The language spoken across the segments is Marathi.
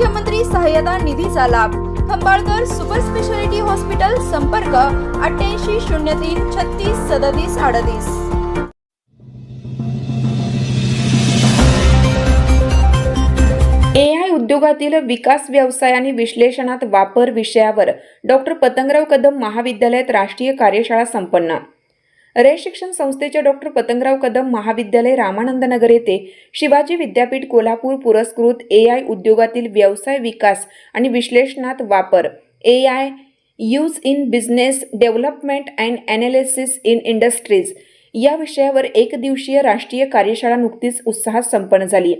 मुख्यमंत्री सहाय्यता निधीचा लाभ. खंबाळकर सुपर स्पेशालिटी हॉस्पिटल संपर्क अठ्ठ्याऐंशी शून्य तीन छत्तीस सदतीस अडतीस. ए आय उद्योगातील विकास व्यवसाय आणि विश्लेषणात वापर विषयावर डॉक्टर पतंगराव कदम महाविद्यालयात राष्ट्रीय कार्यशाळा संपन्न. रे शिक्षण संस्थेच्या डॉक्टर पतंगराव कदम महाविद्यालय रामानंदनगर येथे शिवाजी विद्यापीठ कोल्हापूर पुरस्कृत ए आय उद्योगातील व्यवसाय विकास आणि विश्लेषणात वापर. A I use in business development and analysis in industries या विषयावर एक दिवसीय राष्ट्रीय कार्यशाळा नुकतीच उत्साहात संपन्न झाली.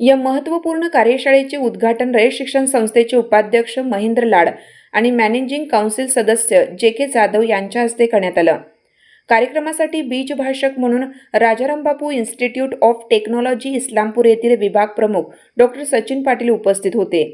या महत्त्वपूर्ण कार्यशाळेचे उद्घाटन रयत शिक्षण संस्थेचे उपाध्यक्ष महेंद्र लाड आणि मॅनेजिंग काउन्सिल सदस्य जे के जाधव यांच्या हस्ते करण्यात आलं. कार्यक्रमासाठी बीज भाषक म्हणून Rajaram Bapu institute of technology Islampur येथील विभाग प्रमुख डॉक्टर सचिन पाटील उपस्थित होते.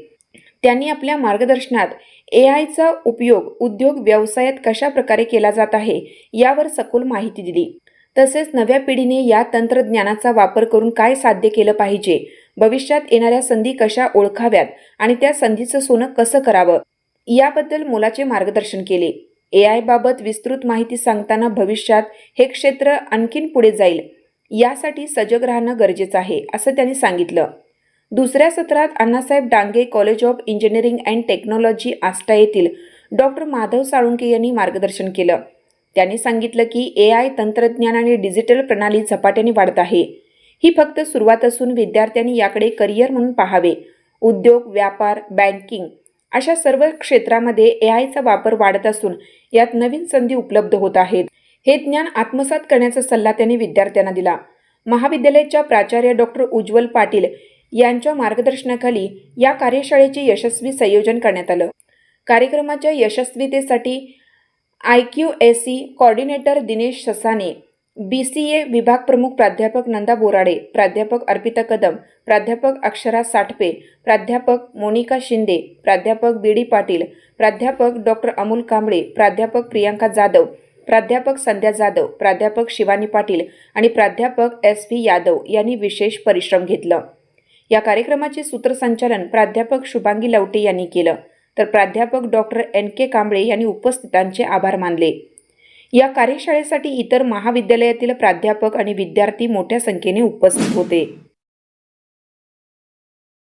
त्यांनी आपल्या मार्गदर्शनात ए आयचा उपयोग उद्योग व्यवसायात कशा प्रकारे केला जात आहे यावर सखोल माहिती दिली. तसेच नव्या पिढीने या तंत्रज्ञानाचा वापर करून काय साध्य केलं पाहिजे भविष्यात येणाऱ्या संधी कशा ओळखाव्यात आणि त्या संधीचं सोनं कसं करावं याबद्दल मोलाचे मार्गदर्शन केले. ए आयबाबत विस्तृत माहिती सांगताना भविष्यात हे क्षेत्र आणखीन पुढे जाईल. यासाठी सजग राहणं गरजेचं आहे असं त्यांनी सांगितलं. दुसऱ्या सत्रात Annasaheb Dange college of engineering and technology Ashta येथील डॉक्टर माधव साळुंके यांनी मार्गदर्शन केलं. त्यांनी सांगितलं की ए आय तंत्रज्ञान आणि डिजिटल प्रणाली झपाट्याने वाढत आहे. ही फक्त सुरुवात असून विद्यार्थ्यांनी याकडे करिअर म्हणून पाहावे. उद्योग व्यापार बँकिंग अशा सर्व क्षेत्रामध्ये ए आयचा वापर वाढत असून यात नवीन संधी उपलब्ध होत आहेत. हे ज्ञान आत्मसात करण्याचा सल्ला त्यांनी विद्यार्थ्यांना दिला. महाविद्यालयाच्या प्राचार्य डॉक्टर उज्ज्वल पाटील यांच्या मार्गदर्शनाखाली या कार्यशाळेचे यशस्वी संयोजन करण्यात आलं. कार्यक्रमाच्या यशस्वीतेसाठी I Q S C coordinator Dinesh Sasane B C A विभाग प्रमुख प्राध्यापक नंदा बोराडे प्राध्यापक अर्पिता कदम प्राध्यापक अक्षरा साठपे प्राध्यापक मोनिका शिंदे प्राध्यापक बी डी पाटील प्राध्यापक डॉक्टर अमोल कांबळे प्राध्यापक प्रियांका जाधव प्राध्यापक संध्या जाधव प्राध्यापक शिवानी पाटील आणि प्राध्यापक एस व्ही यादव यांनी विशेष परिश्रम घेतलं. या कार्यक्रमाचे सूत्रसंचालन प्राध्यापक शुभांगी लवटे यांनी केलं. तर प्राध्यापक डॉक्टर एन के कांबळे यांनी उपस्थितांचे आभार मानले. या कार्यशाळेसाठी इतर महाविद्यालयातील प्राध्यापक आणि विद्यार्थी मोठ्या संख्येने उपस्थित होते.